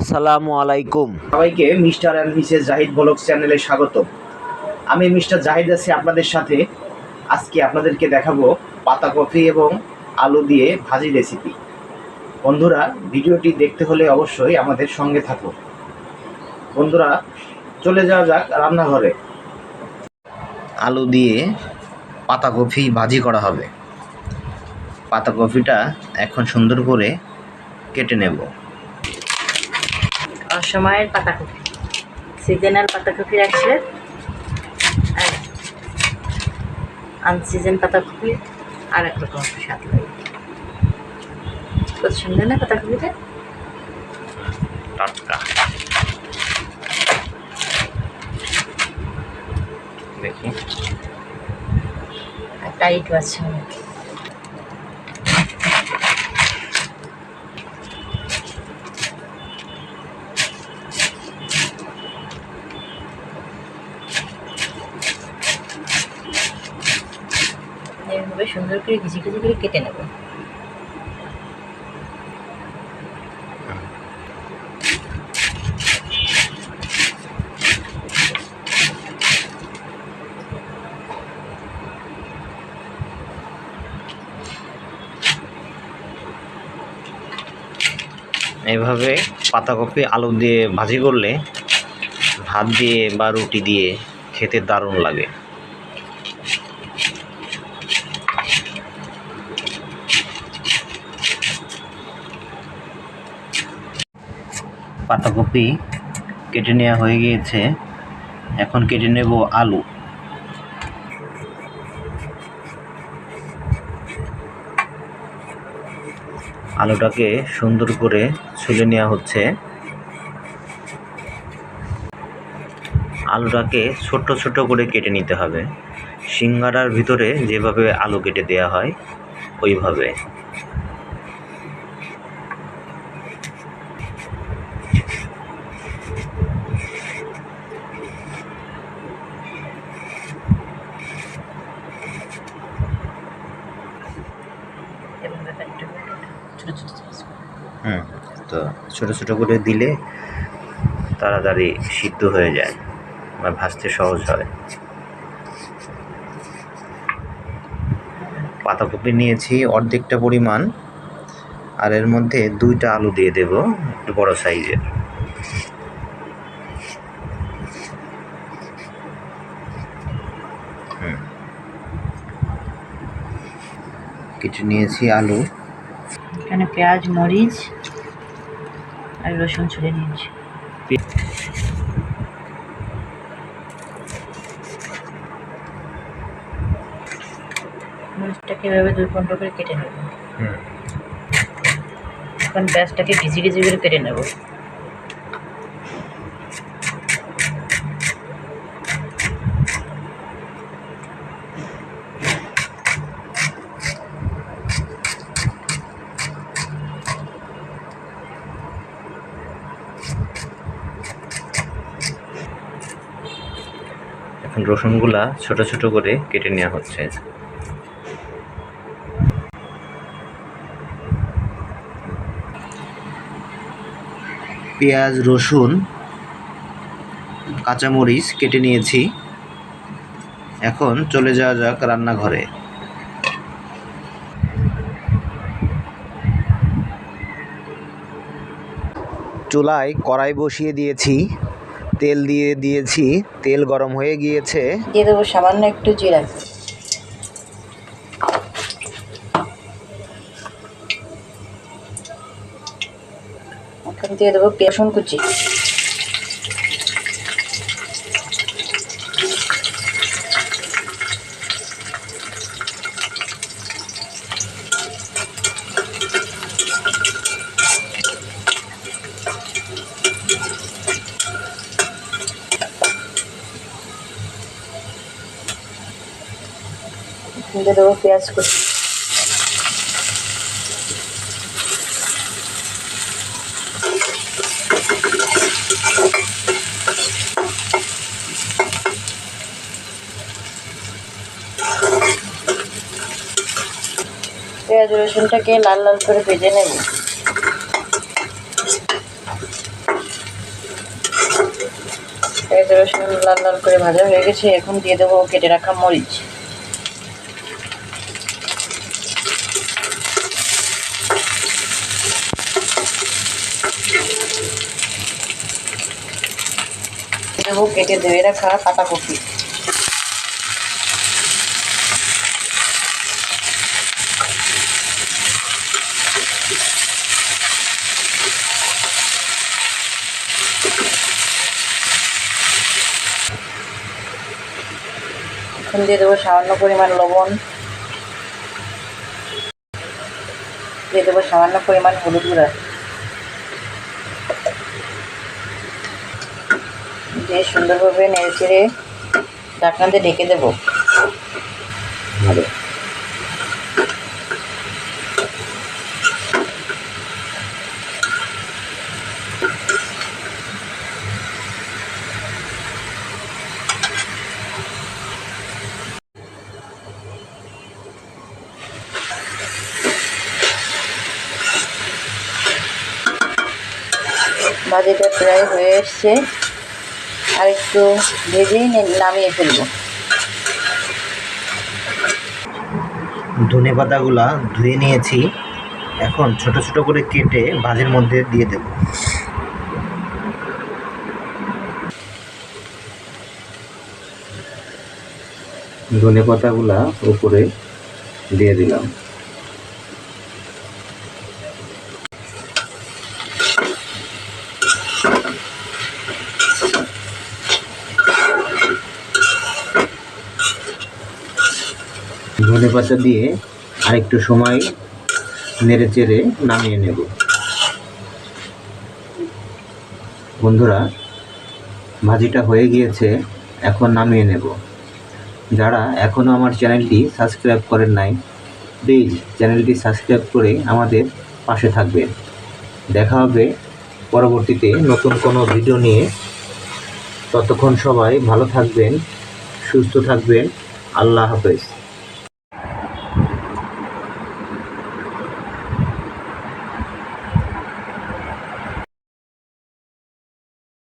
আসসালামু আলাইকুম। সবাইকে Mr and Mrs Zahid vlog চ্যানেলে স্বাগত আমি মিস্টার জাহিদ আছি আপনাদের সাথে। আজকে আপনাদেরকে দেখাবো পাতা কফি এবং আলু দিয়ে ভাজি রেসিপি বন্ধুরা, ভিডিওটি দেখতে হলে অবশ্যই আমাদের সঙ্গে থাকুন। বন্ধুরা, চলে যাওয়া যাক রান্নাঘরে। আলু দিয়ে পাতাকপি ভাজি করা হবে। পাতাকপিটা এখন সুন্দর করে কেটে নেব। অসময়ের পাতাকপি সিজনাল পাতাকপি রাখলে আর আনসিজন পাতাকপি আর এক রকম স্বাদ লাগে। কত সুন্দর না পাতাকপিটা? টাটকা। দেখি। টাইট আছে অনেক। সুন্দর করে ভিজি ভিজি করে কেটে নেব। এইভাবে পাতাকপি আলু দিয়ে ভাজি করলে ভাত দিয়ে বা রুটি দিয়ে খেতে দারুণ লাগে। পাতাকপি কেটে নেওয়া হয়ে গিয়েছে। এখন কেটে নেব আলু। আলুটাকে সুন্দর করে ছুলে নেওয়া হচ্ছে। আলুটাকে ছোট ছোট করে কেটে নিতে হবে। সিঙ্গারার ভিতরে যেভাবে আলু কেটে দেওয়া হয়, ওইভাবে এভাবে কাটতে হবে। ছোট ছোট size করে। হুম তো ছোট ছোট করে দিলে তাড়াতাড়ি সিদ্ধ হয়ে যায় বা ভাজতে সহজ হয়। পাতাকপি নিয়েছি অর্ধেকটা পরিমাণ আর এর মধ্যে দুইটা আলু দিয়ে দেব একটু বড় সাইজের। কিছু নিয়েছি আলু। এখানে পেঁয়াজ, মরিচ আর রসুন ছুলে নিয়েছি মরিচটাকে এভাবে দুই পনেরো করে কেটে নেব। হুম। এখন পেঁয়াজটাকে ভিজি ভিজি করে কেটে নেব। রসুনগুলা ছোট ছোট করে কেটে নেওয়া হচ্ছে। পেঁয়াজ, রসুন, কাঁচামরিচ কেটে নিয়েছি। এখন চলে যাওয়া যাক রান্নাঘরে। চুলায় কড়াই বসিয়ে দিয়েছি। তেল দিয়ে দিয়েছি। তেল গরম হয়ে গিয়েছে। দিয়ে দেবো সামান্য একটু জিরা। এখন দিয়ে দেবো পেঁয়াজ কুচি। দিয়ে দেবো পেঁয়াজ কুচি। পেঁয়াজ রসুনটাকে লাল লাল করে ভেজে নেব। পেঁয়াজ রসুন লাল লাল করে ভাজা হয়ে গেছে, এখন দিয়ে দেবো কেটে রাখা মরিচ। দেবো কেটে ধুয়ে রাখা পাতাকপি। এখন দিয়ে দেবো সামান্য পরিমাণ লবণ। দিয়ে দেবো সামান্য পরিমাণ হলুদ গুঁড়া। দিয়ে সুন্দরভাবে নেড়ে চেড়ে ঢাকনা দিয়ে ঢেকে দেবো। ভাজিটা প্রায় হয়ে এসছে। আর একটু ভেজেই নামিয়ে ফেলব। ধনে পাতাগুলা ধুয়ে নিয়েছি। এখন ছোট ছোট করে কেটে ভাজির মধ্যে দিয়ে দেব। ধনে পাতাগুলা উপরে দিয়ে দিলাম। ধনে পাতা দিয়ে আরেকটু সময় নেড়ে চেড়ে নামিয়ে নেব। বন্ধুরা, ভাজিটা হয়ে গিয়েছে, এখন নামিয়ে নেব। যারা এখনও আমার চ্যানেলটি সাবস্ক্রাইব করেন নাই, প্লিজ চ্যানেলটি সাবস্ক্রাইব করে আমাদের পাশে থাকবেন। দেখা হবে পরবর্তীতে নতুন কোনো ভিডিও নিয়ে। ততক্ষণ সবাই ভালো থাকবেন, সুস্থ থাকবেন। আল্লাহ হাফেজ।